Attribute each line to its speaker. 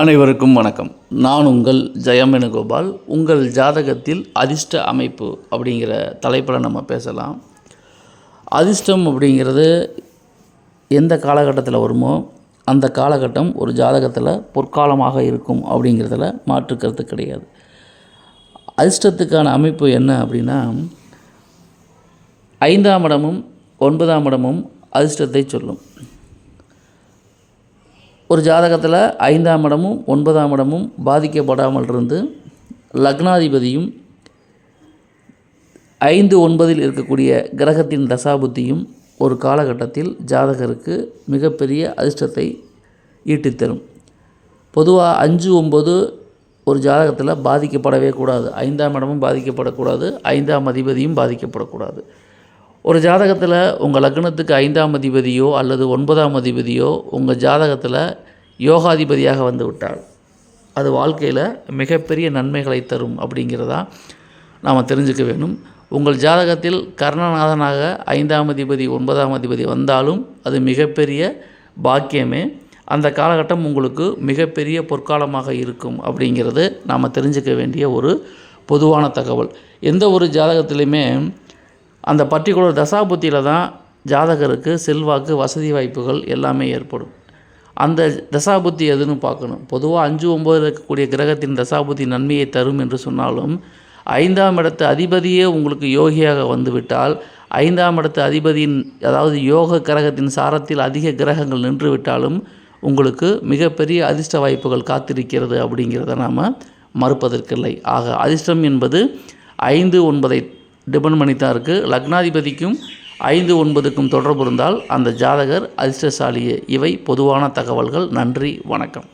Speaker 1: அனைவருக்கும் வணக்கம். நான் உங்கள் ஜெயமேனுகோபால். உங்கள் ஜாதகத்தில் அதிர்ஷ்ட அமைப்பு அப்படிங்கிற தலைப்பில் நம்ம பேசலாம். அதிர்ஷ்டம் அப்படிங்கிறது எந்த காலகட்டத்தில் வருமோ அந்த காலகட்டம் ஒரு ஜாதகத்தில் பொற்காலமாக இருக்கும் அப்படிங்கிறதுல மாற்று கருத்து கிடையாது. அதிர்ஷ்டத்துக்கான அமைப்பு என்ன அப்படின்னா ஐந்தாம் இடமும் ஒன்பதாம் இடமும் அதிர்ஷ்டத்தை சொல்லும். ஒரு ஜாதகத்தில் ஐந்தாம் இடமும் ஒன்பதாம் இடமும் பாதிக்கப்படாமல் இருந்து லக்னாதிபதியும் ஐந்து ஒன்பதில் இருக்கக்கூடிய கிரகத்தின் தசாபுத்தியும் ஒரு காலகட்டத்தில் ஜாதகருக்கு மிகப்பெரிய அதிர்ஷ்டத்தை ஈட்டித்தரும். பொதுவாக அஞ்சு ஒம்பது ஒரு ஜாதகத்தில் பாதிக்கப்படவே கூடாது. ஐந்தாம் இடமும் பாதிக்கப்படக்கூடாது. ஐந்தாம் அதிபதியும் பாதிக்கப்படக்கூடாது. ஒரு ஜாதகத்தில் உங்கள் லக்னத்துக்கு ஐந்தாம் அதிபதியோ அல்லது ஒன்பதாம் அதிபதியோ உங்கள் ஜாதகத்தில் யோகாதிபதியாக வந்து விட்டால் அது வாழ்க்கையில் மிகப்பெரிய நன்மைகளை தரும் அப்படிங்கிறதா நாம் தெரிஞ்சுக்க வேணும். உங்கள் ஜாதகத்தில் கர்ணநாதனாக ஐந்தாம் அதிபதி ஒன்பதாம் அதிபதி வந்தாலும் அது மிகப்பெரிய பாக்கியமே. அந்த காலகட்டம் உங்களுக்கு மிகப்பெரிய பொற்காலமாக இருக்கும் அப்படிங்கிறது நாம் தெரிஞ்சுக்க வேண்டிய ஒரு பொதுவான தகவல். எந்த ஒரு ஜாதகத்திலையுமே அந்த பர்டிகுலர் தசாபுத்தியில் தான் ஜாதகருக்கு செல்வாக்கு வசதி வாய்ப்புகள் எல்லாமே ஏற்படும். அந்த தசாபுத்தி எதுன்னு பார்க்கணும். பொதுவாக அஞ்சு ஒம்பது இருக்கக்கூடிய கிரகத்தின் தசாபுத்தி நன்மையை தரும் என்று சொன்னாலும் ஐந்தாம் இடத்து அதிபதியே உங்களுக்கு யோகியாக வந்துவிட்டால் ஐந்தாம் இடத்து அதிபதியின் அதாவது யோக கிரகத்தின் சாரத்தில் அதிக கிரகங்கள் நின்று விட்டாலும் உங்களுக்கு மிகப்பெரிய அதிர்ஷ்ட வாய்ப்புகள் காத்திருக்கிறது அப்படிங்கிறத நாம் மறுப்பதற்கில்லை. ஆக அதிர்ஷ்டம் என்பது ஐந்து ஒன்பதை டிபெண்ட் பண்ணி தான் இருக்குது லக்னாதிபதிக்கும் ஐந்து ஒன்பதுக்கும் தொடர்பு இருந்தால் அந்த ஜாதகர் அதிர்ஷ்டசாலியே. இவை பொதுவான தகவல்கள். நன்றி. வணக்கம்.